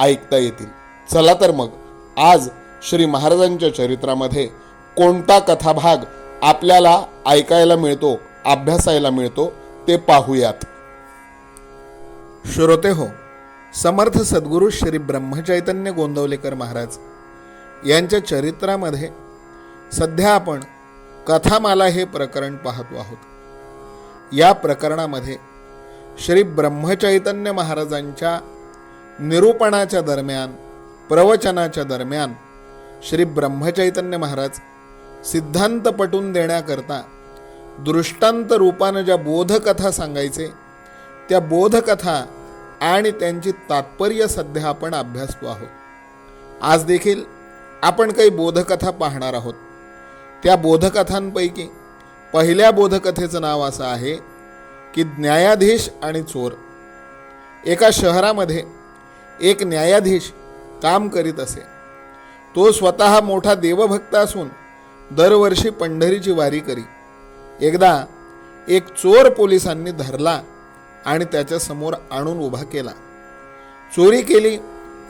ऐकता येतील. चला तर मग आज श्री महाराजांच्या चरित्रामध्ये कोणता कथाभाग आपल्याला ऐकायला मिळतो अभ्यासायला मिळतो ते पाहूयात. श्रोते हो समर्थ सद्गुरू श्री ब्रह्मचैतन्य गोंदवलेकर महाराज यांच्या चरित्रामध्ये सध्या आपण कथामाला हे प्रकरण पाहतो आहोत. या प्रकरणामध्ये श्री ब्रह्मचैतन्य महाराजांच्या निरूपणाच्या दरम्यान प्रवचनाच्या दरम्यान श्री ब्रह्मचैतन्य महाराज सिद्धांत पटून देण्याकरता दृष्टांत रूपानं ज्या बोधकथा सांगायचे त्या बोधकथा आणि त्यांची तात्पर्य सध्या आपण अभ्यासतो आहोत. आज देखील आपण काही बोधकथा पाहणार आहोत. त्या बोधकथांपैकी पहिल्या बोधकथेचं नाव असं आहे की न्यायाधीश आणि चोर. एका शहरामध्ये एक न्यायाधीश काम करीत असे. तो स्वतः मोठा देवभक्त असून दरवर्षी पंढरीची वारी करी. एकदा एक चोर पोलिसांनी धरला आणि त्याच्यासमोर आणून उभा केला. चोरी केली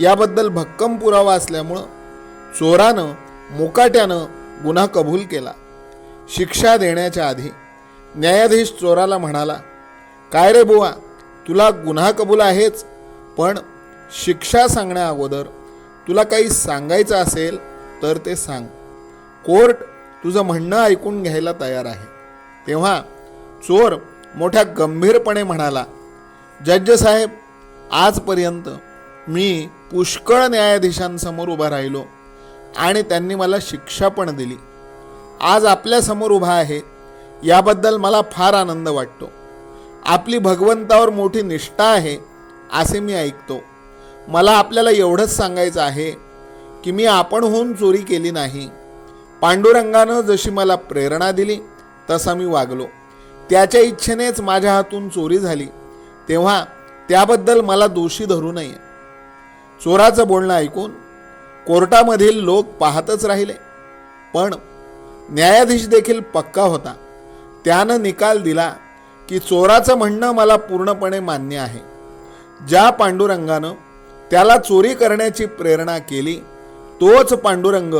याबद्दल भक्कम पुरावा असल्यामुळं चोरानं मुकाट्यानं गुन्हा कबूल केला. शिक्षा देण्याच्या आधी न्यायाधीश चोराला म्हणाला काय रे बुवा तुला गुन्हा कबूल आहेच पण शिक्षा सांगण्या अगोदर तुला काही सांगायचं असेल तर ते सांग. कोर्ट तुझं म्हणणं ऐकून घ्यायला तयार आहे. तेव्हा चोर मोठ्या गंभीरपणे म्हणाला जज साहेब आजपर्यंत मी पुष्कळ न्यायाधीशांसमोर उभा राहिलो आणि त्यांनी मला शिक्षा पण दिली. आज आपल्यासमोर उभा आहे याबद्दल मला फार आनंद वाटतो. आपली भगवंतावर मोठी निष्ठा आहे असे मी ऐकतो. मला आपल्याला एवढंच सांगायचं आहे की मी आपणहून चोरी केली नाही. पांडुरंगानं जशी मला प्रेरणा दिली तसा मी वागलो. त्याच्या इच्छेनेच माझ्या हातून चोरी झाली. तेव्हा त्याबद्दल मला दोषी धरू नये. चोराचं बोलणं ऐकून कोर्टामधील लोक पाहतच राहिले. पण न्यायाधीश देखील पक्का होता. त्यानं निकाल दिला की चोराचं म्हणणं मला पूर्णपणे मान्य आहे. ज्या पांडुरंगानं त्याला चोरी करण्याची प्रेरणा केली तोच पांडुरंग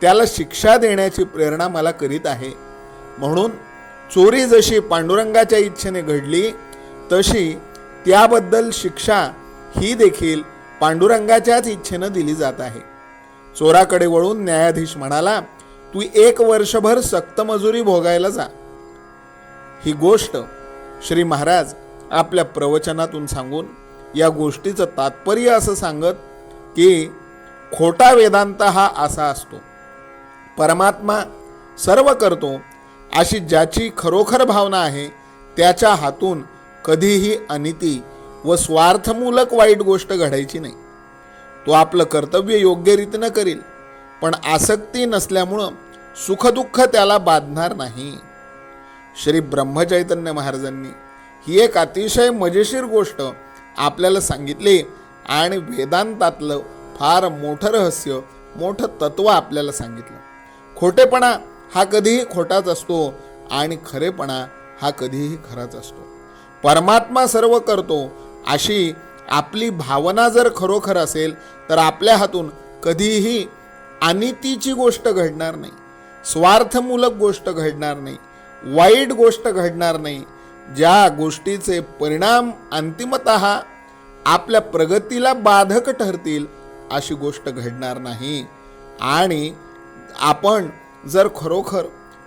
त्याला शिक्षा देण्याची प्रेरणा मला करीत आहे. म्हणून चोरी जशी पांडुरंगाच्या इच्छेने घडली तशी त्याबद्दल शिक्षा ही देखील पांडुरंगाच्याच इच्छेनं दिली जात आहे. चोराकडे वळून न्यायाधीश म्हणाला तू एक वर्षभर सक्तमजुरी भोगायला जा. ही गोष्ट श्री महाराज आपल्या प्रवचनातून सांगून या गोष्टीचं तात्पर्य असं सांगत की खोटा वेदांत हा असा असतो. परमात्मा सर्व करतो अशी ज्याची खरोखर भावना आहे त्याच्या हातून कधीही अनिती व स्वार्थमूलक वाईट गोष्ट घडायची नाही. तो आपलं कर्तव्य योग्य रीतीनं करील पण आसक्ती नसल्यामुळं सुखदुःख त्याला बाधणार नाही. श्री ब्रह्मचैतन्य महाराजांनी ही एक अतिशय मजेशीर गोष्ट आपल्याला सांगितले. आणि वेदांतातलं फार मोठं रहस्य मोठं तत्व आपल्याला सांगितलं. खोटेपणा हा कधीही खोटाच असतो आणि खरेपणा हा कधीही खराच असतो. परमात्मा सर्व करतो अशी आपली भावना जर खरोखर असेल तर आपल्या हातून कधीही अनितीची गोष्ट घडणार नाही. स्वार्थमूलक गोष्ट घडणार नाही. वाईट गोष्ट घडणार नाही. ज्या गोष्टीचे परिणाम अंतिमत आपल्या प्रगतीला बाधक ठरतील अशी गोष्ट घडणार नाही. आणि आपण जर खरोखर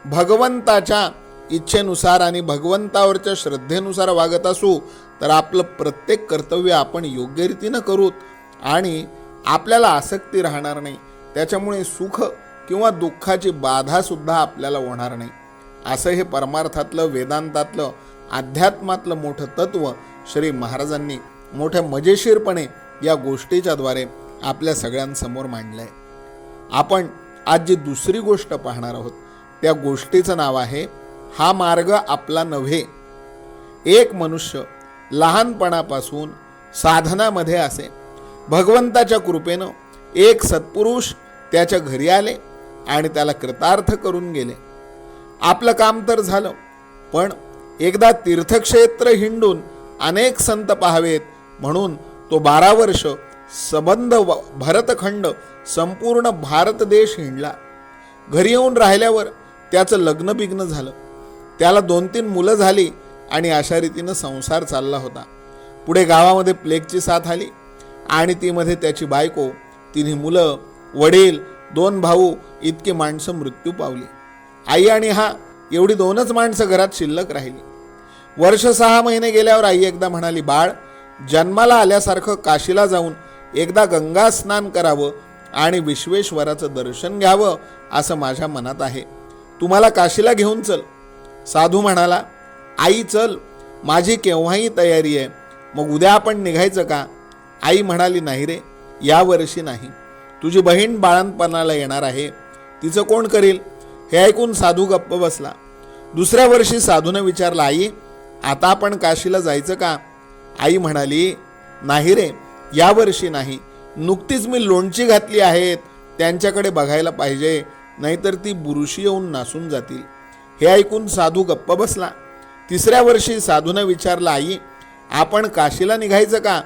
भगवंताच्या इच्छेनुसार आणि भगवंतावरच्या श्रद्धेनुसार वागत असू तर आपलं प्रत्येक कर्तव्य आपण योग्य रीतीनं करूत आणि आपल्याला आसक्ती राहणार नाही. त्याच्यामुळे सुख किंवा दुःखाची बाधासुद्धा आपल्याला होणार नाही. असं हे परमार्थातलं वेदांतातलं अध्यात्मातलं मोठं तत्व श्री महाराजांनी मोठ्या मजेशीरपणे या गोष्टीच्याद्वारे आपल्या सगळ्यांसमोर मांडलं आहे आपण आज जी दुसरी गोष्ट पाहणार आहोत त्या गोष्टीचं नाव आहे हा मार्ग आपला नव्हे. एक मनुष्य लहानपणापासून साधनामध्ये असे भगवंताच्या कृपेनं एक सत्पुरुष त्याच्या घरी आले आणि त्याला कृतार्थ करून गेले. आपलं काम तर झालं पण एकदा तीर्थक्षेत्र हिंडून अनेक संत पाहावेत. म्हणून तो बारा वर्ष सबंध व- भरतखंड संपूर्ण भारत देश हिंडला. घरी येऊन राहिल्यावर त्याचं लग्न बिग्न झालं. त्याला दोन तीन मुलं झाली आणि अशा रीतीनं संसार चालला होता. पुढे गावामध्ये प्लेगची साथ आली आणि तीमध्ये त्याची बायको तिन्ही मुलं वडील दोन भाऊ इतकी माणसं मृत्यू पावली. आई आणि हा एवढी दोनच माणसं घरात शिल्लक राहिली. वर्ष सहा महिने गेल्यावर आई एकदा म्हणाली बाळ जन्माला आल्यासारखं काशीला जाऊन एकदा गंगा स्नान करावं आणि विश्वेश्वराचं दर्शन घ्यावं असं माझ्या मनात आहे. तुम्हाला काशीला घेऊन चल. साधू म्हणाला आई चल. माझी केव्हाही तयारी आहे. मग उद्या आपण निघायचं का? आई म्हणाली नाही रे यावर्षी नाही. तुझी बहीण बाळणपणाला येणार आहे. तिचं कोण करील? हे ऐकून साधू गप्प बसला. दुसऱ्या वर्षी साधूनं विचारलं आई आता आपण काशीला जायचं का? आई म्हणाली नाही रे यावर्षी नाही. नुकतीच मी लोणची घातली आहेत. त्यांच्याकडे बघायला पाहिजे. नाहीतर ती बुरुशी येऊन नासून जातील. हे ऐकून साधू गप्प बसला. तिसऱ्या वर्षी साधूनं विचारलं आई आपण काशीला निघायचं का?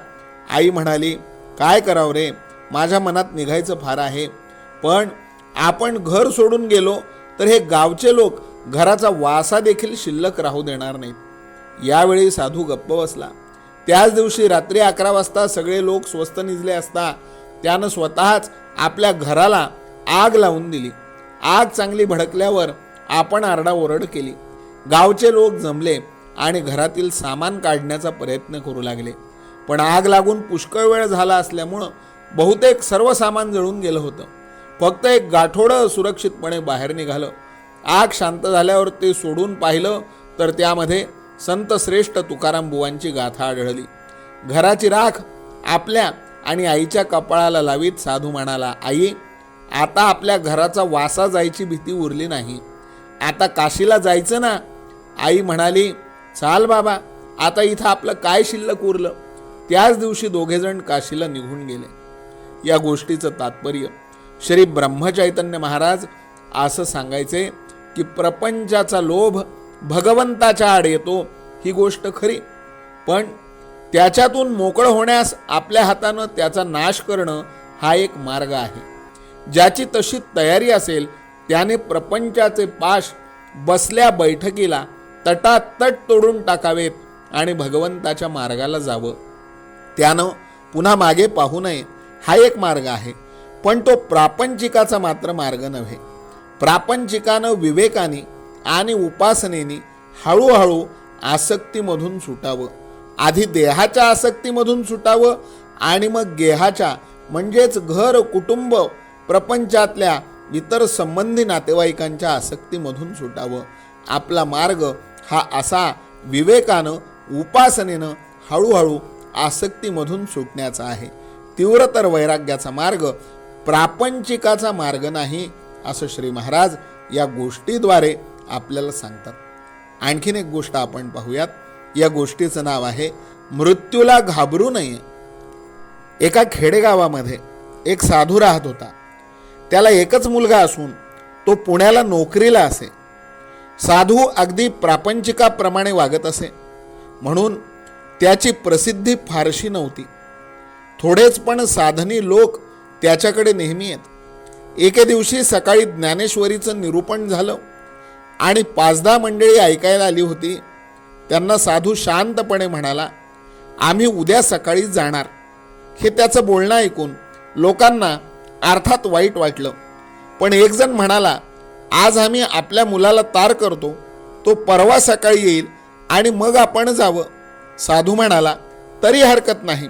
आई म्हणाली काय करावं रे? माझ्या मनात निघायचं फार आहे. पण आपण घर सोडून गेलो तर हे गावचे लोक घराचा वासा देखील शिल्लक राहू देणार नाहीत. यावेळी साधू गप्प बसला. त्याच दिवशी रात्री अकरा वाजता सगळे लोक स्वस्त निजले असता त्यानं स्वतःच आपल्या घराला आग लावून दिली. आग चांगली भडकल्यावर आपण आरडाओरड केली. गावचे लोक जमले आणि घरातील सामान काढण्याचा प्रयत्न करू लागले. पण आग लागून पुष्कळ वेळ झाला असल्यामुळं बहुतेक सर्व सामान जळून गेलं होतं. फक्त एक गाठोडं सुरक्षितपणे बाहेर निघालं. आग शांत झाल्यावर ते सोडून पाहिलं तर त्यामध्ये संत श्रेष्ठ तुकाराम बुवांची गाथा आढळली. घराची राख आपल्या आणि आईच्या कपाळाला लावीत साधू म्हणाला आई आता आपल्या घराचा वासा जायची भीती उरली नाही. आता काशीला जायचं ना? आई म्हणाली चाल बाबा आता इथं आपलं काय शिल्लक उरलं? त्याच दिवशी दोघेजण काशीला निघून गेले. या गोष्टीचं तात्पर्य श्री ब्रह्मचैतन्य महाराज असं सांगायचे की प्रपंचाचा लोभ भगवंताच्या आड येतो ही गोष्ट खरी. पण त्याच्यातून मोकळं होण्यास आपल्या हातानं त्याचा नाश करणं हा एक मार्ग आहे. ज्याची तशी तयारी असेल त्याने प्रपंचाचे पाश बसल्या बैठकीला तटातट तोडून टाकावेत आणि भगवंताच्या मार्गाला जावं. त्यानं पुन्हा मागे पाहू नये हा एक मार्ग आहे. पण तो प्रापंचिकाचा मात्र मार्ग नव्हे. प्रापंचिकानं विवेकाने आणि उपासनेने हळूहळू आसक्तीमधून सुटावं. आधी देहाच्या आसक्तीमधून सुटावं आणि मग गेहाच्या म्हणजेच घर कुटुंब प्रपंचातल्या इतर संबंधी नातेवाईकांच्या आसक्तीमधून सुटावं. आपला मार्ग हा असा विवेकानं उपासनेनं हळूहळू आसक्तीमधून सुटण्याचा आहे. तीव्रतर वैराग्याचा मार्ग प्रापंचिकाचा मार्ग नाही असं श्री महाराज या गोष्टीद्वारे आपल्याला सांगतात. आणखीन एक गोष्ट आपण पाहूयात. या गोष्टीचं नाव आहे मृत्यूला घाबरू नये. एका खेडेगावामध्ये एक साधू राहत होता. त्याला एकच मुलगा असून तो पुण्याला नोकरीला असे. साधू अगदी प्रापंचिकाप्रमाणे वागत असे. म्हणून त्याची प्रसिद्धी फारशी नव्हती. थोडेच पण साधनी लोक त्याच्याकडे नेहमी येत. एके दिवशी सकाळी ज्ञानेश्वरीचं निरूपण झालं. आणि पाच दहा मंडळी ऐकायला आली होती. त्यांना साधू शांतपणे म्हणाला आम्ही उद्या सकाळी जाणार. हे त्याचं बोलणं ऐकून लोकांना अर्थात वाईट वाटलं. पण एकजण म्हणाला आज आम्ही आपल्या मुलाला तार करतो. तो परवा सकाळी येईल आणि मग आपण जावं. साधू म्हणाला तरी हरकत नाही.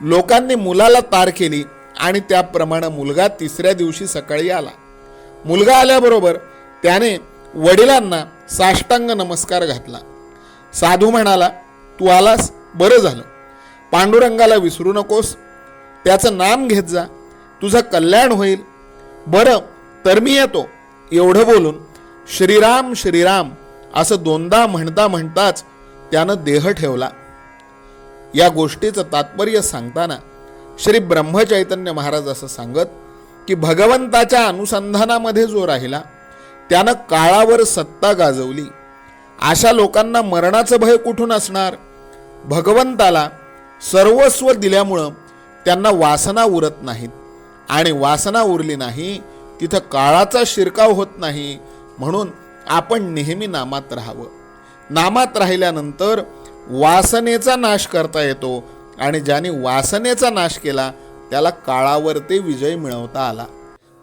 लोकांनी मुलाला तार केली आणि त्याप्रमाणे मुलगा तिसऱ्या दिवशी सकाळी आला. मुलगा आल्याबरोबर त्याने वडिलांना साष्टांग नमस्कार घातला. साधू म्हणाला तू आलास? बरं झालं. पांडुरंगाला विसरू नकोस. त्याचं नाम घेत जा. तुझं कल्याण होईल. बरं तर मी येतो. एवढं बोलून श्रीराम श्रीराम असं दोनदा म्हणता म्हणताच त्यानं देह ठेवला. या गोष्टीचं तात्पर्य सांगताना श्री ब्रह्मचैतन्य महाराज असं सांगत की भगवंताच्या अनुसंधानामध्ये जो राहिला त्यानं काळावर सत्ता गाजवली. अशा लोकांना मरणाचं भय कुठून असणार? भगवंताला सर्वस्व दिल्यामुळं त्यांना वासना उरत नाहीत. आणि वासना उरली नाही तिथं काळाचा शिरकाव होत नाही म्हणून आपण नेहमी नामात राहावं. नामात राहिल्यानंतर वासनेचा नाश करता येतो आणि ज्याने वासनेचा नाश केला त्याला काळावर ते विजय मिळवता आला.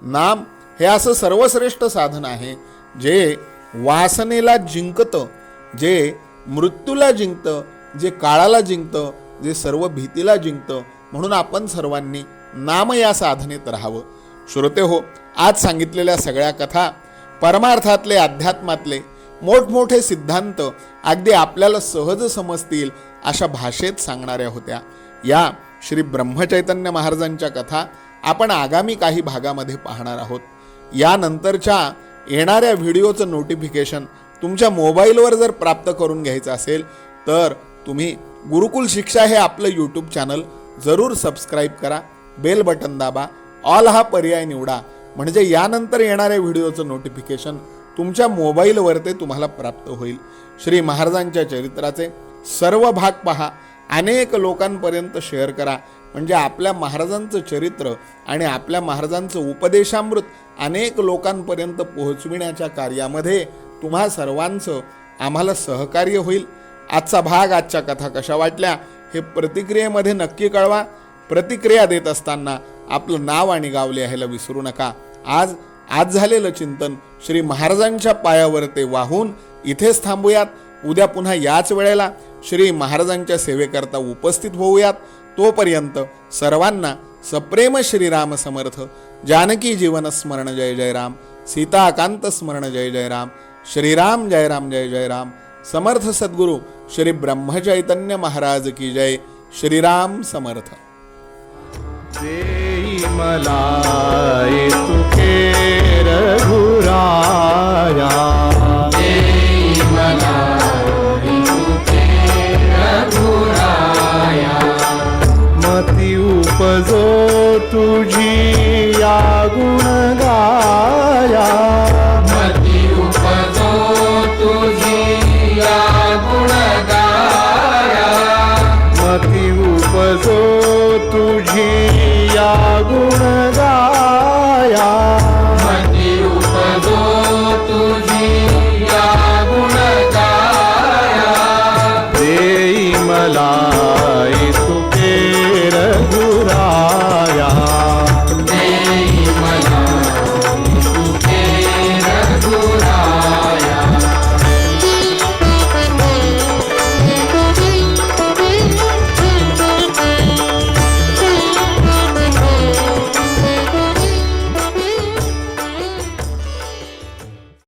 नाम हे असं सर्वश्रेष्ठ साधन आहे जे वासनेला जिंकतं जे मृत्यूला जिंकतं जे काळाला जिंकतं जे सर्व भीतीला जिंकतं म्हणून आपण सर्वांनी नाम या साधनेत राहावं. श्रोते हो आज सांगितलेल्या सगळ्या कथा परमार्थातले अध्यात्मातले मोठमोठे सिद्धांत अगदी आपल्याला सहज समजतील अशा भाषेत सांगणाऱ्या होत्या. या श्री ब्रह्मचैतन्य महाराजांच्या कथा आपण आगामी काही भागामध्ये पाहणार आहोत. यानंतरच्या येणाऱ्या व्हिडिओचं नोटिफिकेशन तुमच्या मोबाईलवर जर प्राप्त करून घ्यायचं असेल तर तुम्ही गुरुकुल शिक्षा हे आपलं यूट्यूब चॅनल जरूर सबस्क्राईब करा बेल बटन दाबा ऑल हा पर्याय निवडा. म्हणजे यानंतर येणाऱ्या व्हिडिओचं नोटिफिकेशन तुमच्या मोबाईलवर ते तुम्हाला प्राप्त होईल. श्री महाराजांच्या चरित्राचे सर्व भाग पहा. अनेक लोकांपर्यंत शेअर करा. म्हणजे आपल्या महाराजांचं चरित्र आणि आपल्या महाराजांचं उपदेशामृत अनेक लोकांपर्यंत पोहोचविण्याच्या कार्यामध्ये तुम्हा सर्वांचं आम्हाला सहकार्य होईल. आजचा भाग आजच्या कथा कशा वाटल्या हे प्रतिक्रियेमध्ये नक्की कळवा. प्रतिक्रिया देत असताना आपलं नाव आणि गाव लिहायला विसरू नका. आज आज झालेलं चिंतन श्री महाराजांच्या पायावर ते वाहून इथेच थांबूयात. उद्या पुन्हा याच वेळेला श्री महाराजांच्या सेवेकरता उपस्थित होऊयात. तोपर्यंत सर्वांना सप्रेम श्रीराम समर्थ. जानकी जीवन स्मरण जय जय राम. सीताकांत स्मरण जय जय राम. श्रीराम जय राम जय जय राम. समर्थ सद्गुरु श्री ब्रह्मचैतन्य महाराज की जय. श्रीराम समर्थ. देई मला तुझी या गुण